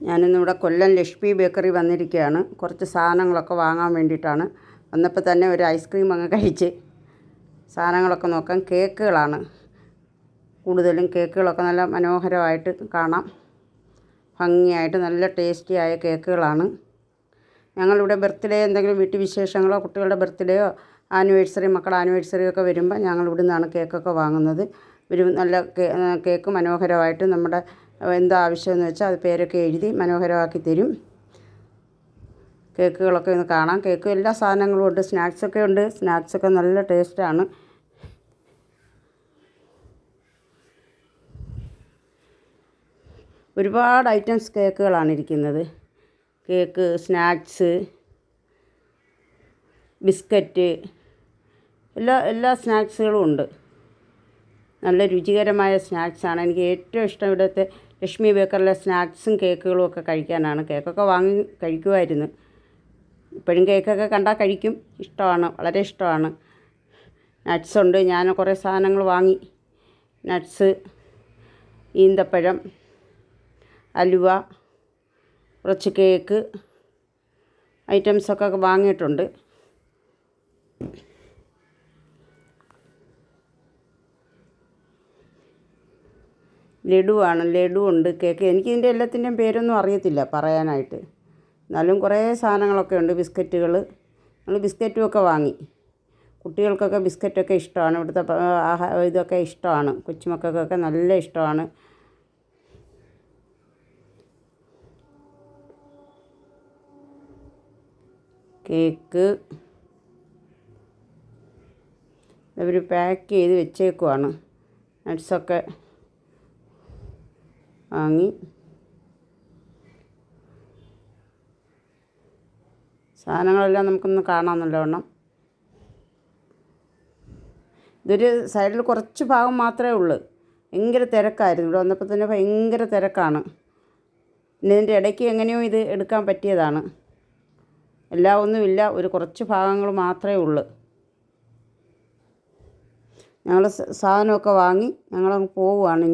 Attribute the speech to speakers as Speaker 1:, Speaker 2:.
Speaker 1: ഞാനിന്നിവിടെ കൊല്ലം ലക്ഷ്മി ബേക്കറി വന്നിരിക്കുകയാണ്. കുറച്ച് സാധനങ്ങളൊക്കെ വാങ്ങാൻ വേണ്ടിയിട്ടാണ്. വന്നപ്പോൾ തന്നെ ഒരു ഐസ്ക്രീം അങ്ങ് കഴിച്ച് സാധനങ്ങളൊക്കെ നോക്കാം കേക്കുകളാണ്. കൂടുതലും കേക്കുകളൊക്കെ നല്ല മനോഹരമായിട്ട് കാണാം. ഭംഗിയായിട്ട് നല്ല ടേസ്റ്റിയായ കേക്കുകളാണ്. ഞങ്ങളിവിടെ ബർത്ത്ഡേ എന്തെങ്കിലും വീട്ടു വിശേഷങ്ങളോ കുട്ടികളുടെ ബർത്ത്ഡേയോ ആനിവേഴ്സറി മക്കളുടെ ആനിവേഴ്സറിയൊക്കെ വരുമ്പോൾ ഞങ്ങൾ ഇവിടെ നിന്നാണ് കേക്കൊക്കെ വാങ്ങുന്നത്. ഒരു നല്ല കേക്ക് മനോഹരമായിട്ട് നമ്മുടെ എന്താ ആവശ്യമെന്ന് വെച്ചാൽ അത് പേരൊക്കെ എഴുതി മനോഹരമാക്കി തരും. കേക്കുകളൊക്കെ ഒന്ന് കാണാം. കേക്ക് എല്ലാ സാധനങ്ങളും ഉണ്ട്. സ്നാക്സൊക്കെ ഉണ്ട്. സ്നാക്സൊക്കെ നല്ല ടേസ്റ്റാണ് ഒരുപാട് ഐറ്റംസ് കേക്കുകളാണ് ഇരിക്കുന്നത്. കേക്ക് സ്നാക്സ് ബിസ്ക്കറ്റ് എല്ലാ എല്ലാ സ്നാക്സുകളും ഉണ്ട്. നല്ല രുചികരമായ സ്നാക്സാണ് എനിക്ക് ഏറ്റവും ഇഷ്ടം ഇവിടുത്തെ ലക്ഷ്മി ബേക്കറിലെ സ്നാക്സും കേക്കുകളും ഒക്കെ കഴിക്കാനാണ്. കേക്കൊക്കെ വാങ്ങി കഴിക്കുമായിരുന്നു. ഇപ്പോഴും കേക്കൊക്കെ കണ്ടാൽ കഴിക്കും. ഇഷ്ടമാണ്. വളരെ ഇഷ്ടമാണ്. നട്ട്സ് ഉണ്ട്. ഞാൻ കുറേ സാധനങ്ങൾ വാങ്ങി. നട്ട്സ് ഈന്തപ്പഴം അലുവ കുറച്ച് കേക്ക് ഐറ്റംസൊക്കെ വാങ്ങിയിട്ടുണ്ട്. ലഡുവാണ് ലഡു ഉണ്ട് കേക്ക്. എനിക്ക് ഇതിന്റെ എല്ലാത്തിന്റെയും പേരൊന്നും അറിയത്തില്ല പറയാനായിട്ട്. എന്നാലും കുറേ സാധനങ്ങളൊക്കെ ഉണ്ട് ബിസ്ക്കറ്റുകൾ നമ്മൾ ബിസ്ക്കറ്റും ഒക്കെ വാങ്ങി. കുട്ടികൾക്കൊക്കെ ബിസ്ക്കറ്റൊക്കെ ഇഷ്ടമാണ് ഇവിടുത്തെ ഇതൊക്കെ ഇഷ്ടമാണ്. കൊച്ചുമക്കൾക്കൊക്കെ നല്ല ഇഷ്ടമാണ്. കേക്ക്. ഇവർ പാക്ക് ചെയ്ത് വെച്ചേക്കുവാണ്. നട്ട്സൊക്കെ വാങ്ങി. സാധനങ്ങളെല്ലാം നമുക്കൊന്ന് കാണാം നല്ലവണ്ണം ഇതൊരു സൈഡിൽ കുറച്ച് ഭാഗം മാത്രമേ ഉള്ളൂ. ഭയങ്കര തിരക്കായിരുന്നു. ഇവിടെ വന്നപ്പോൾ തന്നെ ഭയങ്കര തിരക്കാണ്. പിന്നെ ഇതിന്റെ ഇടയ്ക്ക് എങ്ങനെയോ ഇത് എടുക്കാൻ പറ്റിയതാണ്. എല്ലാം ഒന്നുമില്ല ഒരു കുറച്ച് ഭാഗങ്ങൾ മാത്രമേ ഉള്ളൂ. ഞങ്ങൾ സാധനമൊക്കെ വാങ്ങി ഞങ്ങളങ്ങ് പോവുകയാണ്